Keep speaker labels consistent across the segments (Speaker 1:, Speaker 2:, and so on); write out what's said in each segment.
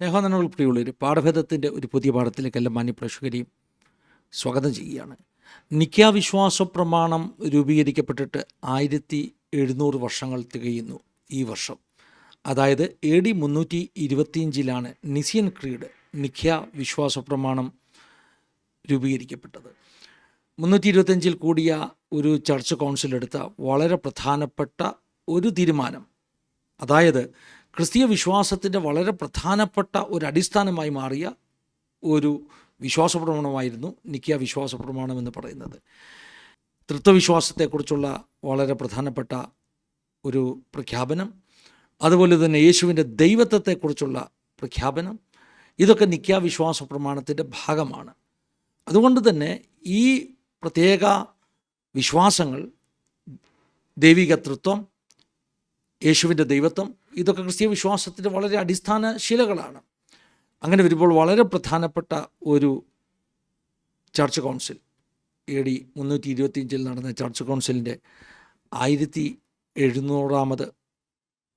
Speaker 1: സ്നേഹനങ്ങൾ പ്രിയുള്ളവർ പാഠഭേദത്തിന്റെ ഒരു പുതിയ പാഠത്തിലേക്ക് എല്ലാ മാന്യപ്രേക്ഷകരെയും സ്വാഗതം ചെയ്യുകയാണ്. നിഖ്യാവിശ്വാസ വിശ്വാസ പ്രമാണം രൂപീകരിക്കപ്പെട്ടിട്ട് ആയിരത്തി എഴുന്നൂറ് വർഷങ്ങൾ തികയുന്നു ഈ വർഷം. അതായത് എ ഡി മുന്നൂറ്റി ഇരുപത്തിയഞ്ചിലാണ് നിസിയൻ ക്രീഡ് നിഖ്യ വിശ്വാസ പ്രമാണം രൂപീകരിക്കപ്പെട്ടത്. മുന്നൂറ്റി ഇരുപത്തഞ്ചിൽ കൂടിയ ഒരു ചർച്ച് കൗൺസിൽ എടുത്ത വളരെ പ്രധാനപ്പെട്ട ഒരു തീരുമാനം. അതായത് ക്രിസ്തീയ വിശ്വാസത്തിന്റെ വളരെ പ്രധാനപ്പെട്ട ഒരു അടിസ്ഥാനമായി മാറിയ ഒരു വിശ്വാസ പ്രമാണമായിരുന്നു നിക്കിയ വിശ്വാസ പ്രമാണം എന്ന് പറയുന്നത്. തൃത്വവിശ്വാസത്തെക്കുറിച്ചുള്ള വളരെ പ്രധാനപ്പെട്ട ഒരു പ്രഖ്യാപനം അതുപോലെ തന്നെ യേശുവിന്റെ ദൈവത്വത്തെക്കുറിച്ചുള്ള പ്രഖ്യാപനം ഇതൊക്കെ നിക്കിയ വിശ്വാസ പ്രമാണത്തിന്റെ ഭാഗമാണ്. അതുകൊണ്ട് തന്നെ ഈ പ്രത്യേക വിശ്വാസങ്ങൾ ദൈവിക തൃത്വം യേശുവിന്റെ ദൈവത്വം ഇതൊക്കെ ക്രിസ്തീയ വിശ്വാസത്തിന്റെ വളരെ അടിസ്ഥാന ശിലകളാണ്. അങ്ങനെ വരുമ്പോൾ വളരെ പ്രധാനപ്പെട്ട ഒരു ചർച്ച് കൗൺസിൽ എ ഡി മുന്നൂറ്റി ഇരുപത്തിയഞ്ചിൽ നടന്ന ചർച്ച് കൗൺസിലിന്റെ ആയിരത്തി എഴുന്നൂറാമത്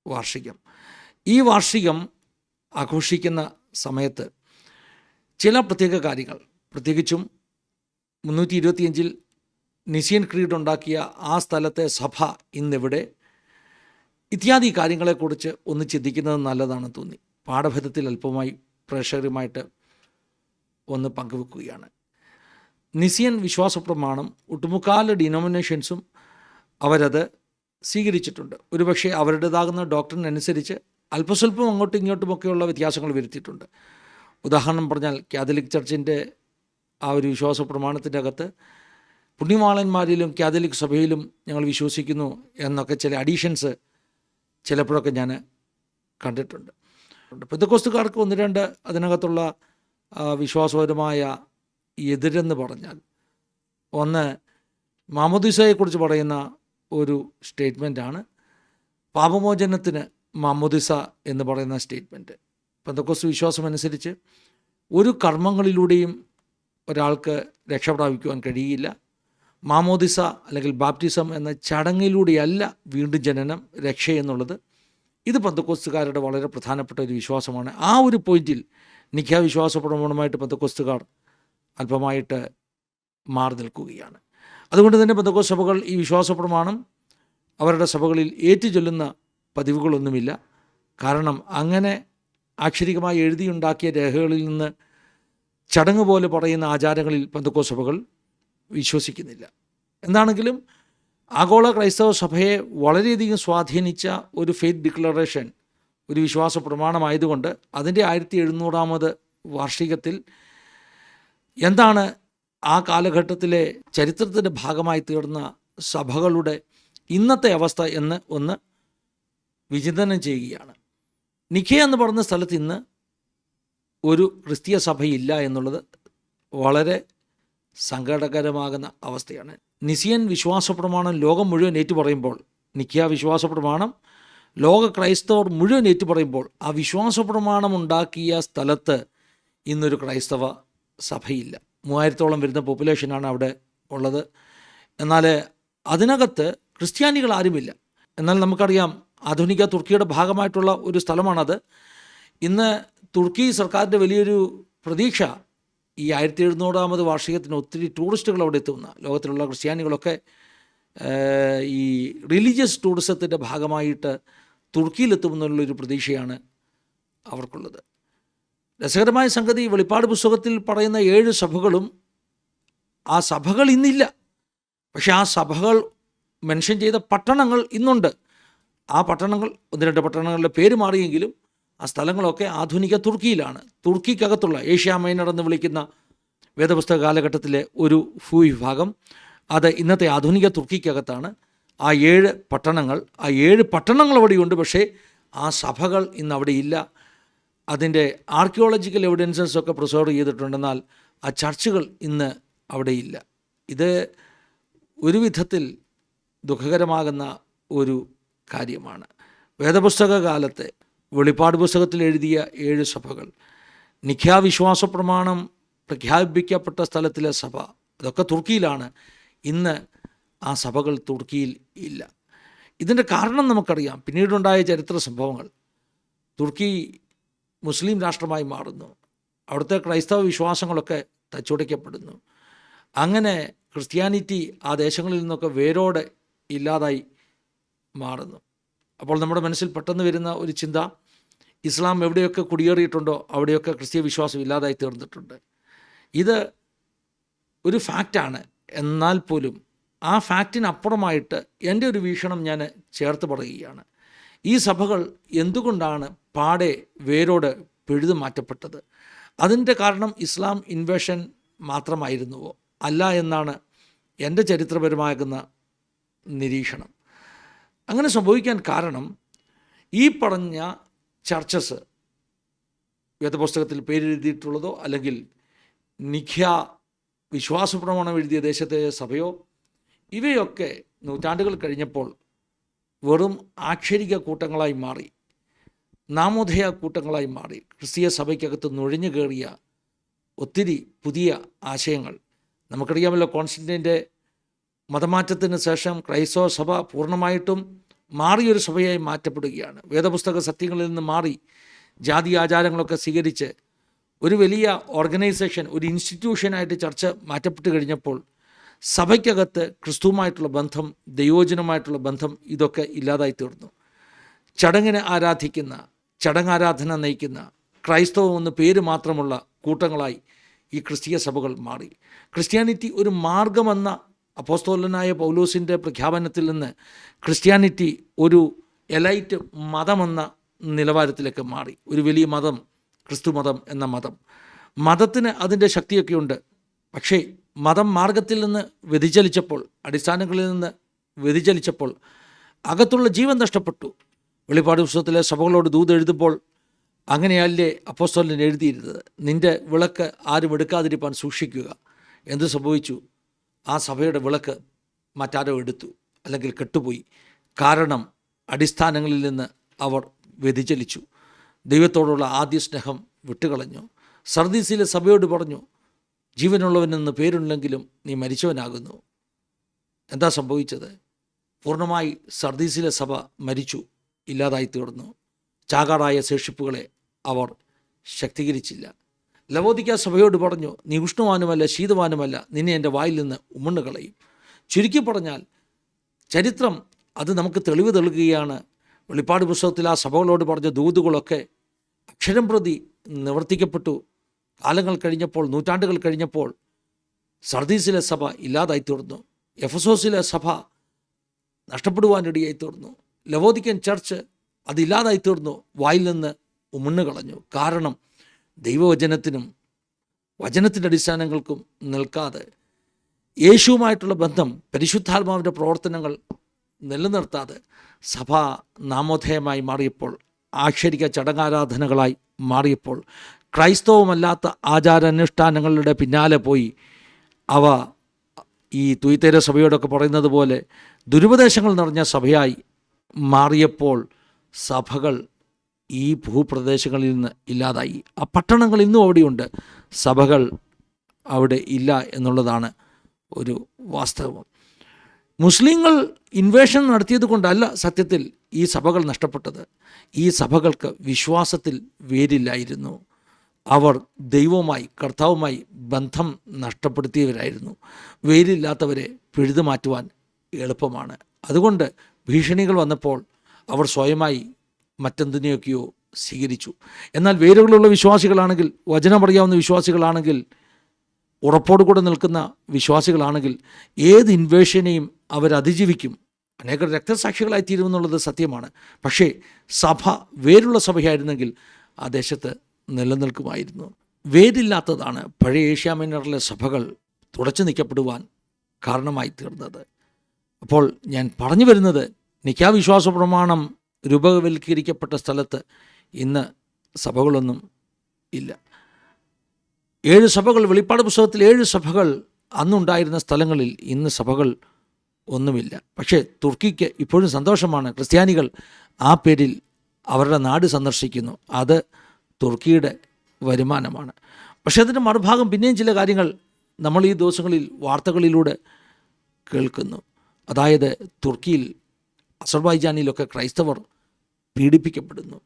Speaker 1: വാർഷികം. ഈ വാർഷികം ആഘോഷിക്കുന്ന സമയത്ത് ചില പ്രത്യേക കാര്യങ്ങൾ. പ്രത്യേകിച്ചും മുന്നൂറ്റി ഇരുപത്തിയഞ്ചിൽ നിസിയൻ ക്രീഡ് ഉണ്ടാക്കിയ ആ സ്ഥലത്തെ സഭ ഇന്നിവിടെ ഇത്യാദി കാര്യങ്ങളെക്കുറിച്ച് ഒന്ന് ചിന്തിക്കുന്നത് നല്ലതാണെന്ന് തോന്നി. പാഠഭേദത്തിൽ അല്പമായി പ്രേക്ഷകരുമായിട്ട് ഒന്ന് പങ്കുവെക്കുകയാണ്. നിസിയൻ വിശ്വാസ പ്രമാണം ഒട്ടുമുക്കാൽ ഡിനോമിനേഷൻസും അവരത് സ്വീകരിച്ചിട്ടുണ്ട്. ഒരുപക്ഷെ അവരുടേതാകുന്ന ഡോക്ടറിനനുസരിച്ച് അല്പസ്വല്പം അങ്ങോട്ടും ഇങ്ങോട്ടുമൊക്കെയുള്ള വ്യത്യാസങ്ങൾ വരുത്തിയിട്ടുണ്ട്. ഉദാഹരണം പറഞ്ഞാൽ കാതലിക് ചർച്ചിന്റെ ആ ഒരു വിശ്വാസ പ്രമാണത്തിന്റെ അകത്ത് പുണ്യമാളന്മാരിലും കാതലിക് സഭയിലും ഞങ്ങൾ വിശ്വസിക്കുന്നു എന്നൊക്കെ ചില അഡീഷൻസ് ചിലപ്പോഴൊക്കെ ഞാൻ കണ്ടിട്ടുണ്ട്. പെന്തക്കോസ്തുകാർക്ക് ഒന്ന് രണ്ട് അതിനകത്തുള്ള വിശ്വാസപരമായ എതിരെന്ന് പറഞ്ഞാൽ ഒന്ന് മാമോദിസയെക്കുറിച്ച് പറയുന്ന ഒരു സ്റ്റേറ്റ്മെന്റാണ് പാപമോചനത്തിന് മാമോദിസ എന്ന് പറയുന്ന സ്റ്റേറ്റ്മെന്റ് പെന്തക്കോസ് വിശ്വാസമനുസരിച്ച് ഒരു കർമ്മങ്ങളിലൂടെയും ഒരാൾക്ക് രക്ഷ പ്രാപിക്കുവാൻ കഴിയില്ല. മാമോദിസ അല്ലെങ്കിൽ ബാപ്റ്റിസം എന്ന ചടങ്ങിലൂടെയല്ല വീണ്ടും ജനനം രക്ഷ എന്നുള്ളത്. ഇത് പന്തക്കോസ്തുകാരുടെ വളരെ പ്രധാനപ്പെട്ട ഒരു വിശ്വാസമാണ്. ആ ഒരു പോയിന്റിൽ നിഖ്യാ വിശ്വാസ പ്രമാണമായിട്ട് പന്തക്കോസ്തുകാർ അല്പമായിട്ട് മാറി നിൽക്കുകയാണ്. അതുകൊണ്ട് തന്നെ പന്തക്കോസ് സഭകൾ ഈ വിശ്വാസ പ്രമാണം അവരുടെ സഭകളിൽ ഏറ്റുചൊല്ലുന്ന പതിവുകളൊന്നുമില്ല. കാരണം അങ്ങനെ ആക്ഷരികമായി എഴുതിയുണ്ടാക്കിയ രേഖകളിൽ നിന്ന് ചടങ്ങ് പോലെ പറയുന്ന ആചാരങ്ങളിൽ പന്തക്കോസ് സഭകൾ വിശ്വസിക്കുന്നില്ല. എന്താണെങ്കിലും ആഗോള ക്രൈസ്തവ സഭയെ വളരെയധികം സ്വാധീനിച്ച ഒരു ഫെയ്ത്ത് ഡിക്ലറേഷൻ ഒരു വിശ്വാസ പ്രമാണമായതുകൊണ്ട് അതിന്റെ ആയിരത്തി എഴുന്നൂറാമത് വാർഷികത്തിൽ എന്താണ് ആ കാലഘട്ടത്തിലെ ചരിത്രത്തിന്റെ ഭാഗമായി തീർന്ന സഭകളുടെ ഇന്നത്തെ അവസ്ഥ എന്ന് ഒന്ന് വിചിന്തനം ചെയ്യുകയാണ്. നിഖ എന്ന് പറഞ്ഞ സ്ഥലത്ത് ഇന്ന് ഒരു ക്രിസ്തീയ സഭയില്ല എന്നുള്ളത് വളരെ സങ്കടകരമാകുന്ന അവസ്ഥയാണ്. നിസിയൻ വിശ്വാസ പ്രമാണം ലോകം മുഴുവൻ ഏറ്റുപറയുമ്പോൾ നിക്കിയ വിശ്വാസ പ്രമാണം ലോക ക്രൈസ്തവർ മുഴുവൻ ഏറ്റുപറയുമ്പോൾ ആ വിശ്വാസ പ്രമാണം ഉണ്ടാക്കിയ സ്ഥലത്ത് ഇന്നൊരു ക്രൈസ്തവ സഭയില്ല. മൂവായിരത്തോളം വരുന്ന പോപ്പുലേഷനാണ് അവിടെ ഉള്ളത്. എന്നാൽ അതിനകത്ത് ക്രിസ്ത്യാനികൾ ആരുമില്ല. എന്നാൽ നമുക്കറിയാം ആധുനിക തുർക്കിയുടെ ഭാഗമായിട്ടുള്ള ഒരു സ്ഥലമാണത്. ഇന്ന് തുർക്കി സർക്കാരിന്റെ വലിയൊരു പ്രതീക്ഷ ഈ ആയിരത്തി എഴുന്നൂറാമത് വാർഷികത്തിന് ഒത്തിരി ടൂറിസ്റ്റുകൾ അവിടെ എത്തുന്ന. ലോകത്തിലുള്ള ക്രിസ്ത്യാനികളൊക്കെ ഈ റിലീജിയസ് ടൂറിസത്തിന്റെ ഭാഗമായിട്ട് തുർക്കിയിലെത്തുമെന്നുള്ളൊരു പ്രതീക്ഷയാണ് അവർക്കുള്ളത്. രസകരമായ സംഗതി വെളിപ്പാട് പുസ്തകത്തിൽ പറയുന്ന ഏഴ് സഭകളും ആ സഭകൾ ഇന്നില്ല. പക്ഷേ ആ സഭകൾ മെൻഷൻ ചെയ്ത പട്ടണങ്ങൾ ഇന്നുണ്ട്. ആ പട്ടണങ്ങൾ ഒന്ന് രണ്ട് പട്ടണങ്ങളുടെ പേര് മാറിയെങ്കിലും ആ സ്ഥലങ്ങളൊക്കെ ആധുനിക തുർക്കിയിലാണ്. തുർക്കിക്കകത്തുള്ള ഏഷ്യ മൈനർ എന്ന് വിളിക്കുന്ന വേദപുസ്തക കാലഘട്ടത്തിലെ ഒരു ഭൂവിഭാഗം അത് ഇന്നത്തെ ആധുനിക തുർക്കിക്കകത്താണ്. ആ ഏഴ് പട്ടണങ്ങൾ ആ ഏഴ് പട്ടണങ്ങൾ അവിടെയുണ്ട്. പക്ഷേ ആ സഭകൾ ഇന്ന് അവിടെ ഇല്ല അതിന്റെ ആർക്കിയോളജിക്കൽ എവിഡൻസസ് ഒക്കെ പ്രിസർവ് ചെയ്തിട്ടുണ്ടെന്നാൽ ആ ചർച്ചുകൾ ഇന്ന് അവിടെയില്ല. ഇത് ഒരു വിധത്തിൽ ദുഃഖകരമാകുന്ന ഒരു കാര്യമാണ്. വേദപുസ്തക കാലത്തെ വെളിപ്പാട് പുസ്തകത്തിൽ എഴുതിയ ഏഴ് സഭകൾ. നിഖ്യാവിശ്വാസ പ്രമാണം പ്രഖ്യാപിക്കപ്പെട്ട സ്ഥലത്തിലെ സഭ. അതൊക്കെ തുർക്കിയിലാണ്. ഇന്ന് ആ സഭകൾ തുർക്കിയിൽ ഇല്ല. ഇതിന്റെ കാരണം നമുക്കറിയാം. പിന്നീടുണ്ടായ ചരിത്ര സംഭവങ്ങൾ. തുർക്കി മുസ്ലിം രാഷ്ട്രമായി മാറുന്നു. അവിടുത്തെ ക്രൈസ്തവ വിശ്വാസങ്ങളൊക്കെ തച്ചുടയ്ക്കപ്പെടുന്നു അങ്ങനെ ക്രിസ്ത്യാനിറ്റി ആ ദേശങ്ങളിൽ നിന്നൊക്കെ വേരോടെ ഇല്ലാതായി മാറുന്നു. അപ്പോൾ നമ്മുടെ മനസ്സിൽ പെട്ടെന്ന് വരുന്ന ഒരു ചിന്ത ഇസ്ലാം എവിടെയൊക്കെ കുടിയേറിയിട്ടുണ്ടോ അവിടെയൊക്കെ ക്രിസ്തീയ വിശ്വാസം ഇല്ലാതായി തീർന്നിട്ടുണ്ട്. ഇത് ഒരു ഫാക്റ്റാണ്. എന്നാൽ പോലും ആ ഫാക്റ്റിനപ്പുറമായിട്ട് എന്റെ ഒരു വീക്ഷണം ഞാൻ ചേർത്ത് പറയുകയാണ്. ഈ സഭകൾ എന്തുകൊണ്ടാണ് പാടെ വേരോട് പിഴുതു മാറ്റപ്പെട്ടത്? അതിന്റെ കാരണം ഇസ്ലാം ഇൻവേഷൻ മാത്രമായിരുന്നുവോ? അല്ല എന്നാണ് എന്റെ ചരിത്രപരമാകുന്ന നിരീക്ഷണം. അങ്ങനെ സംഭവിക്കാൻ കാരണം ഈ പറഞ്ഞ ചർച്ചസ് വേദപുസ്തകത്തിൽ പേരെഴുതിയിട്ടുള്ളതോ അല്ലെങ്കിൽ നിഖ്യ വിശ്വാസപ്രമാണം എഴുതിയ ദേശത്തെ സഭയോ ഇവയൊക്കെ നൂറ്റാണ്ടുകൾ കഴിഞ്ഞപ്പോൾ വെറും ആക്ഷരിക കൂട്ടങ്ങളായി മാറി നാമോദയ കൂട്ടങ്ങളായി മാറി. ക്രിസ്തീയ സഭയ്ക്കകത്ത് നുഴഞ്ഞു കയറിയ ഒത്തിരി പുതിയ ആശയങ്ങൾ. നമുക്കറിയാമല്ലോ കോൺസ്റ്റന്റിന്റെ മതമാറ്റത്തിന് ശേഷം ക്രൈസ്തവ സഭ പൂർണമായിട്ടും മാറിയൊരു സഭയായി മാറ്റപ്പെടുകയാണ്. വേദപുസ്തക സത്യങ്ങളിൽ നിന്ന് മാറി ജാതി ആചാരങ്ങളൊക്കെ സ്വീകരിച്ച് ഒരു വലിയ ഓർഗനൈസേഷൻ ഒരു ഇൻസ്റ്റിറ്റ്യൂഷനായിട്ട് ചർച്ച മാറ്റപ്പെട്ട് കഴിഞ്ഞപ്പോൾ സഭയ്ക്കകത്ത് ക്രിസ്തുവുമായിട്ടുള്ള ബന്ധം ദൈവോജനമായിട്ടുള്ള ബന്ധം ഇതൊക്കെ ഇല്ലാതായി തീർന്നു. ചടങ്ങിനെ ആരാധിക്കുന്ന ചടങ്ങാരാധന നയിക്കുന്ന ക്രൈസ്തവം എന്ന് പേര് മാത്രമുള്ള കൂട്ടങ്ങളായി ഈ ക്രിസ്തീയ സഭകൾ മാറി. ക്രിസ്ത്യാനിറ്റി ഒരു മാർഗമെന്ന അപ്പോസ്തോലനായ പൗലോസിന്റെ പ്രഖ്യാപനത്തിൽ നിന്ന് ക്രിസ്ത്യാനിറ്റി ഒരു എലൈറ്റ് മതമെന്ന നിലവാരത്തിലേക്ക് മാറി. ഒരു വലിയ മതം ക്രിസ്തു മതം എന്ന മതം. മതത്തിന് അതിന്റെ ശക്തിയൊക്കെയുണ്ട് പക്ഷേ മതം മാർഗത്തിൽ നിന്ന് വ്യതിചലിച്ചപ്പോൾ അടിസ്ഥാനങ്ങളിൽ നിന്ന് വ്യതിചലിച്ചപ്പോൾ അകത്തുള്ള ജീവൻ നഷ്ടപ്പെട്ടു. വെളിപ്പാട് പുസ്തകത്തിലെ സഭകളോട് ദൂത് എഴുതുമ്പോൾ അങ്ങനെയല്ലേ അപ്പോസ്തോലൻ എഴുതിയിരുന്നത്? നിന്റെ വിളക്ക് ആരും എടുക്കാതിരിപ്പാൻ സൂക്ഷിക്കുക. എന്ത് സംഭവിച്ചു? ആ സഭയുടെ വിളക്ക് മറ്റാരോ എടുത്തു അല്ലെങ്കിൽ കെട്ടുപോയി. കാരണം അടിസ്ഥാനങ്ങളിൽ നിന്ന് അവർ വ്യതിചലിച്ചു. ദൈവത്തോടുള്ള ആദ്യ സ്നേഹം വിട്ടുകളഞ്ഞു. സർദീസിലെ സഭയോട് പറഞ്ഞു ജീവനുള്ളവനെന്ന് പേരുണ്ടെങ്കിലും നീ മരിച്ചവനാകുന്നു. എന്താ സംഭവിച്ചത്? പൂർണമായി സർദീസിലെ സഭ മരിച്ചു ഇല്ലാതായി തീർന്നു. ചാകാടായ ശേഷിപ്പുകളെ അവർ ശക്തീകരിച്ചില്ല. ലവോദിക്ക സഭയോട് പറഞ്ഞു നീ ഉഷ്ണവാനുമല്ല ശീതവാനുമല്ല നിന്നെ എന്റെ വായിൽ നിന്ന് ഉമ്മണ്ണ് കളയും ചുരുക്കി പറഞ്ഞാൽ ചരിത്രം അത് നമുക്ക് തെളിവ് തെളിയുകയാണ് വെളിപ്പാട് പുസ്തകത്തിൽ ആ സഭകളോട് പറഞ്ഞ ദൂതുകളൊക്കെ അക്ഷരം പ്രതി നിവർത്തിക്കപ്പെട്ടു. കാലങ്ങൾ കഴിഞ്ഞപ്പോൾ നൂറ്റാണ്ടുകൾ കഴിഞ്ഞപ്പോൾ സർദീസിലെ സഭ ഇല്ലാതായി തീർന്നു എഫസോസിലെ സഭ നഷ്ടപ്പെടുവാനിടയായി തീർന്നു ലവോദിക്കൻ ചർച്ച് അതില്ലാതായി തീർന്നു വായിൽ നിന്ന് ഉമ്മണ്ണു കളഞ്ഞു കാരണം ദൈവവചനത്തിനും വചനത്തിന്റെ അടിസ്ഥാനങ്ങൾക്കും നിൽക്കാതെ യേശുവുമായിട്ടുള്ള ബന്ധം പരിശുദ്ധാത്മാവിന്റെ പ്രവർത്തനങ്ങൾ നിലനിർത്താതെ സഭ നാമോധേയമായി മാറിയപ്പോൾ ആക്ഷരിക ചടങ്ങാരാധനകളായി മാറിയപ്പോൾ ക്രൈസ്തവമല്ലാത്ത ആചാരാനുഷ്ഠാനങ്ങളുടെ പിന്നാലെ പോയി അവ ഈ തുയ്ത്തേര സഭയോടൊക്കെ പറയുന്നത് പോലെ ദുരുപദേശങ്ങൾ നിറഞ്ഞ സഭയായി മാറിയപ്പോൾ സഭകൾ ഈ ഭൂപ്രദേശങ്ങളിൽ നിന്ന് ഇല്ലാതായി. ആ പട്ടണങ്ങൾ ഇന്നും അവിടെയുണ്ട്. സഭകൾ അവിടെ ഇല്ല എന്നുള്ളതാണ് ഒരു വാസ്തവം. മുസ്ലിങ്ങൾ ഇൻവേഷൻ നടത്തിയത് കൊണ്ടല്ല സത്യത്തിൽ ഈ സഭകൾ നഷ്ടപ്പെട്ടത്. ഈ സഭകൾക്ക് വിശ്വാസത്തിൽ വേരില്ലായിരുന്നു. അവർ ദൈവവുമായി കർത്താവുമായി ബന്ധം നഷ്ടപ്പെടുത്തിയവരായിരുന്നു. വേരില്ലാത്തവരെ പിഴുതു മാറ്റുവാൻ എളുപ്പമാണ്. അതുകൊണ്ട് ഭീഷണികൾ വന്നപ്പോൾ അവർ സ്വയമായി മറ്റെന്തിനെയൊക്കെയോ സ്വീകരിച്ചു. എന്നാൽ വേരുകളുള്ള വിശ്വാസികളാണെങ്കിൽ വചനം അറിയാവുന്ന വിശ്വാസികളാണെങ്കിൽ ഉറപ്പോടുകൂടെ നിൽക്കുന്ന വിശ്വാസികളാണെങ്കിൽ ഏത് ഇൻവേഷനെയും അവരതിജീവിക്കും. അതിജീവിക്കും രക്തസാക്ഷികളായിത്തീരുമെന്നുള്ളത് രക്തസാക്ഷികളായി തീരുമെന്നുള്ളത് സത്യമാണ്. പക്ഷേ സഭ വേരുള്ള സഭയായിരുന്നെങ്കിൽ ആ ദേശത്ത് നിലനിൽക്കുമായിരുന്നു. വേരില്ലാത്തതാണ് പഴയ ഏഷ്യാമിനറിലെ സഭകൾ തുടച്ചു നിൽക്കപ്പെടുവാൻ കാരണമായി തീർന്നത് അപ്പോൾ ഞാൻ പറഞ്ഞു വരുന്നത് നിക്കാവിശ്വാസ പ്രമാണം രൂപവൽക്കരിക്കപ്പെട്ട സ്ഥലത്ത് ഇന്ന് സഭകളൊന്നും ഇല്ല. ഏഴ് സഭകൾ വെളിപ്പാട് പുസ്തകത്തിൽ ഏഴ് സഭകൾ അന്നുണ്ടായിരുന്ന സ്ഥലങ്ങളിൽ ഇന്ന് സഭകൾ ഒന്നുമില്ല. പക്ഷേ തുർക്കിക്ക് ഇപ്പോഴും സന്തോഷമാണ്. ക്രിസ്ത്യാനികൾ ആ പേരിൽ അവരുടെ നാട് സന്ദർശിക്കുന്നു. അത് തുർക്കിയുടെ വരുമാനമാണ്. പക്ഷേ അതിന്റെ മറുഭാഗം പിന്നെയും ചില കാര്യങ്ങൾ നമ്മൾ ഈ ദിവസങ്ങളിൽ വാർത്തകളിലൂടെ കേൾക്കുന്നു. അതായത് തുർക്കിയിൽ അസർബൈജാനിലൊക്കെ ക്രൈസ്തവർ പീഡിപ്പിക്കപ്പെടുന്നു.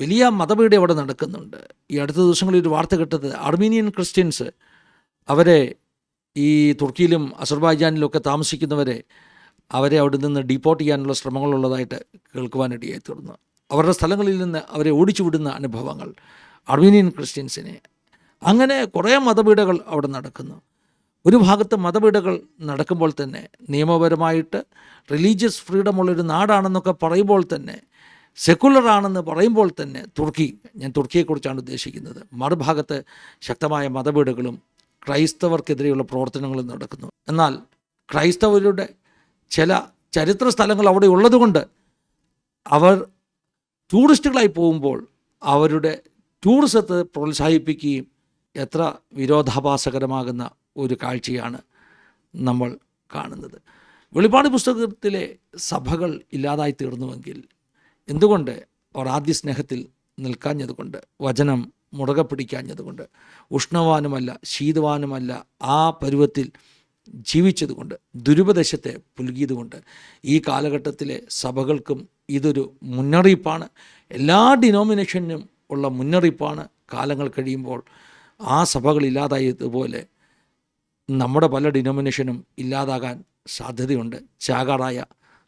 Speaker 1: വലിയ മതപീഠ അവിടെ നടക്കുന്നുണ്ട്. ഈ അടുത്ത ദിവസങ്ങളിൽ ഒരു വാർത്ത കിട്ടത് അർമീനിയൻ ക്രിസ്ത്യൻസ് അവരെ ഈ തുർക്കിയിലും അസർബൈജാനിലും ഒക്കെ താമസിക്കുന്നവരെ അവരെ അവിടെ നിന്ന് ഡീപ്പോർട്ട് ചെയ്യാനുള്ള ശ്രമങ്ങളുള്ളതായിട്ട് കേൾക്കുവാനിടയായി തീർന്നു. അവരുടെ സ്ഥലങ്ങളിൽ നിന്ന് അവരെ ഓടിച്ചുവിടുന്ന അനുഭവങ്ങൾ അർമീനിയൻ ക്രിസ്ത്യൻസിനെ. അങ്ങനെ കുറേ മതപീഠകൾ അവിടെ നടക്കുന്നു. ഒരു ഭാഗത്ത് മതപീഠകൾ നടക്കുമ്പോൾ തന്നെ നിയമപരമായിട്ട് റിലീജിയസ് ഫ്രീഡമുള്ളൊരു നാടാണെന്നൊക്കെ പറയുമ്പോൾ തന്നെ സെക്കുലർ ആണെന്ന് പറയുമ്പോൾ തന്നെ തുർക്കി ഞാൻ തുർക്കിയെക്കുറിച്ചാണ് ഉദ്ദേശിക്കുന്നത്. മറുഭാഗത്ത് ശക്തമായ മതവീടുകളും ക്രൈസ്തവർക്കെതിരെയുള്ള പ്രവർത്തനങ്ങളും നടക്കുന്നു. എന്നാൽ ക്രൈസ്തവരുടെ ചില ചരിത്ര സ്ഥലങ്ങൾ അവിടെ ഉള്ളതുകൊണ്ട് അവർ ടൂറിസ്റ്റുകളായി പോകുമ്പോൾ അവരുടെ ടൂറിസത്തെ പ്രോത്സാഹിപ്പിക്കുകയും എത്ര വിരോധാഭാസകരമാകുന്ന ഒരു കാഴ്ചയാണ് നമ്മൾ കാണുന്നത്. വെളിപാട് പുസ്തകത്തിലെ സഭകൾ ഇല്ലാതായി തീർന്നുവെങ്കിൽ എന്തുകൊണ്ട് അവർ ആദ്യ സ്നേഹത്തിൽ നിൽക്കാഞ്ഞതുകൊണ്ട് വചനം മുറുകെ പിടിക്കാഞ്ഞതുകൊണ്ട് ഉഷ്ണവാനുമല്ല ശീതവാനുമല്ല ആ പരുവത്തിൽ ജീവിച്ചതുകൊണ്ട് ദുരുപദേശത്തെ പുലുകിയതുകൊണ്ട് ഈ കാലഘട്ടത്തിലെ സഭകൾക്കും ഇതൊരു മുന്നറിയിപ്പാണ്. എല്ലാ ഡിനോമിനേഷനും ഉള്ള മുന്നറിയിപ്പാണ് കാലങ്ങൾ കഴിയുമ്പോൾ ആ സഭകൾ ഇല്ലാതായതുപോലെ നമ്മുടെ പല ഡിനോമിനേഷനും ഇല്ലാതാകാൻ സാധ്യതയുണ്ട്. ചാകാറായ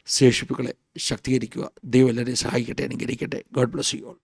Speaker 1: ശേഷിപ്പുകളെ ശക്തീകരിക്കുക. ദൈവം എല്ലാവരെയും സഹായിക്കട്ടെ അനുഗ്രഹിക്കട്ടെ. God bless you all